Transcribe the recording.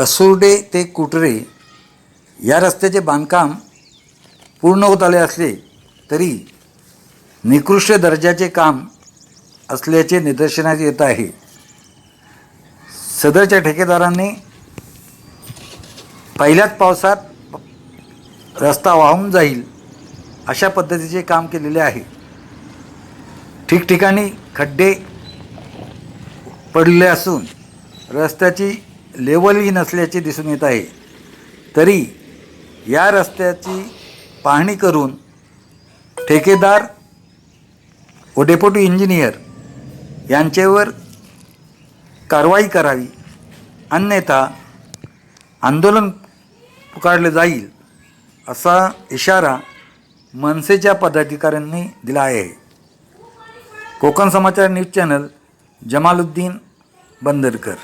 असुर्डे ते कुटरे या रस्त्याचे बांधकाम पूर्ण होत आले असले तरी निकृष्ट दर्जाचे काम असल्याचे निदर्शनास येत आहे. सदरच्या ठेकेदारांनी पहिल्याच पावसात रस्ता वाहून जाईल अशा पद्धतीचे काम केलेले आहे. ठिकठिकाणी खड्डे पडले असून रस्त्याची लेवलही नसल्याचे दिसून येत आहे. तरी या रस्त्याची पाहणी करून ठेकेदार व डेप्युटी इंजिनियर यांच्यावर कारवाई करावी अन्यथा आंदोलन पुकारले जाईल असा इशारा मनसेच्या पदाधिकाऱ्यांनी दिला आहे. Konkan Samachar news channel Jamaluddin Bandarkar.